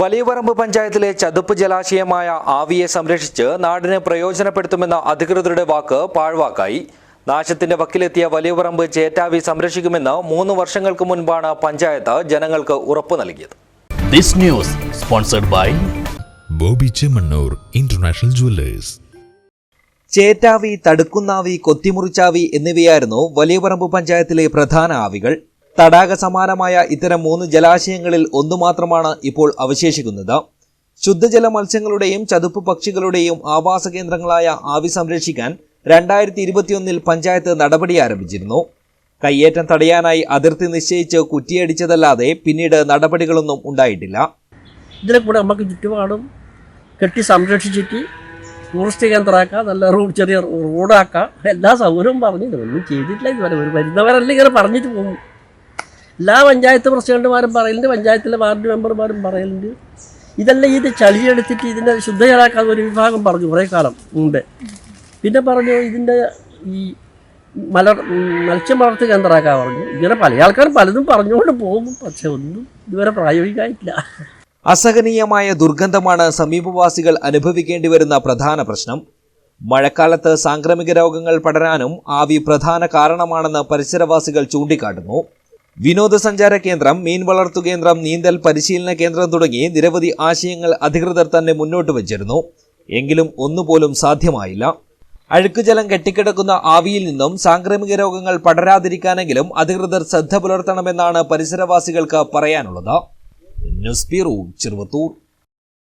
വലിയപറമ്പ് പഞ്ചായത്തിലെ ചതുപ്പ് ജലാശയമായ ആവിയെ സംരക്ഷിച്ച് നാടിന് പ്രയോജനപ്പെടുത്തുമെന്ന അധികൃതരുടെ വാക്ക് പാഴ്വാക്കായി. നാശത്തിന്റെ വക്കിലെത്തിയ വലിയപറമ്പ് ചേറ്റാവി സംരക്ഷിക്കുമെന്ന് മൂന്ന് വർഷങ്ങൾക്ക് മുൻപാണ് പഞ്ചായത്ത് ജനങ്ങൾക്ക് ഉറപ്പ് നൽകിയത്. This news sponsored by Bobby Chemmanur international jewellers. Chettavi Thadukkunnavi Kothimurichavi എന്നിവയായിരുന്നു വലിയപറമ്പ് പഞ്ചായത്തിലെ പ്രധാന ആവികൾ. തടാക സമാനമായ ഇത്തരം മൂന്ന് ജലാശയങ്ങളിൽ ഒന്നു മാത്രമാണ് ഇപ്പോൾ അവശേഷിക്കുന്നത്. ശുദ്ധജല മത്സ്യങ്ങളുടെയും ചതുപ്പ് പക്ഷികളുടെയും ആവാസ കേന്ദ്രങ്ങളായ ആവി സംരക്ഷിക്കാൻ രണ്ടായിരത്തി ഇരുപത്തിയൊന്നിൽ പഞ്ചായത്ത് നടപടി ആരംഭിച്ചിരുന്നു. കയ്യേറ്റം തടയാനായി അതിർത്തി നിശ്ചയിച്ച് കുറ്റിയടിച്ചതല്ലാതെ പിന്നീട് നടപടികളൊന്നും ഉണ്ടായിട്ടില്ല. ഇതിലെ കൂടെ നമുക്ക് ചുറ്റുപാടും കെട്ടി സംരക്ഷിച്ചിട്ട് ടൂറിസ്റ്റ് കേന്ദ്രമാക്കാം നല്ല റോഡ് ചെറിയ റോഡാക്കാം. എല്ലാ സൗകര്യവും പറഞ്ഞു ഒന്നും ചെയ്തിട്ടില്ല ഇതുവരെ. ഒരു വരുന്നവരല്ല ഇങ്ങനെ പറഞ്ഞിട്ട് പോകും. എല്ലാ പഞ്ചായത്ത് പ്രസിഡന്റുമാരും പറയലുണ്ട് പഞ്ചായത്തിലെ വാർഡ് മെമ്പർമാരും പറയലുണ്ട്. ഇതെല്ലാം ഇത് ചളിയെടുത്തിട്ട് ഇതിനെ ശുദ്ധജലാക്കാൻ ഒരു വിഭാഗം പറഞ്ഞു കുറേ കാലം മുമ്പേ. പിന്നെ പറഞ്ഞു ഇതിന്റെ ഈ മല മത്സ്യം വളർത്ത് കേന്ദ്രമാക്കാൻ പറഞ്ഞു. ഇങ്ങനെ പല ആൾക്കാർ പലതും പറഞ്ഞുകൊണ്ട് പോകും പക്ഷെ ഒന്നും ഇതുവരെ പ്രായോഗികമായിട്ടില്ല. അസഹനീയമായ ദുർഗന്ധമാണ് സമീപവാസികൾ അനുഭവിക്കേണ്ടി വരുന്ന പ്രധാന പ്രശ്നം. മഴക്കാലത്ത് സാംക്രമിക രോഗങ്ങൾ പടരാനും ആവി പ്രധാന കാരണമാണെന്ന് പരിസരവാസികൾ ചൂണ്ടിക്കാട്ടുന്നു. വിനോദസഞ്ചാര കേന്ദ്രം മീൻ വളർത്തു കേന്ദ്രം നീന്തൽ പരിശീലന കേന്ദ്രം തുടങ്ങി നിരവധി ആശയങ്ങൾ അധികൃതർ തന്നെ മുന്നോട്ട് വച്ചിരുന്നു. എങ്കിലും ഒന്നുപോലും സാധ്യമായില്ല. അഴുക്കുജലം കെട്ടിക്കിടക്കുന്ന ആവിയിൽ നിന്നും സാംക്രമിക രോഗങ്ങൾ പടരാതിരിക്കാനെങ്കിലും അധികൃതർ ശ്രദ്ധ പുലർത്തണമെന്നാണ് പരിസരവാസികൾക്ക് പറയാനുള്ളത്. News bureau Cheruvathur.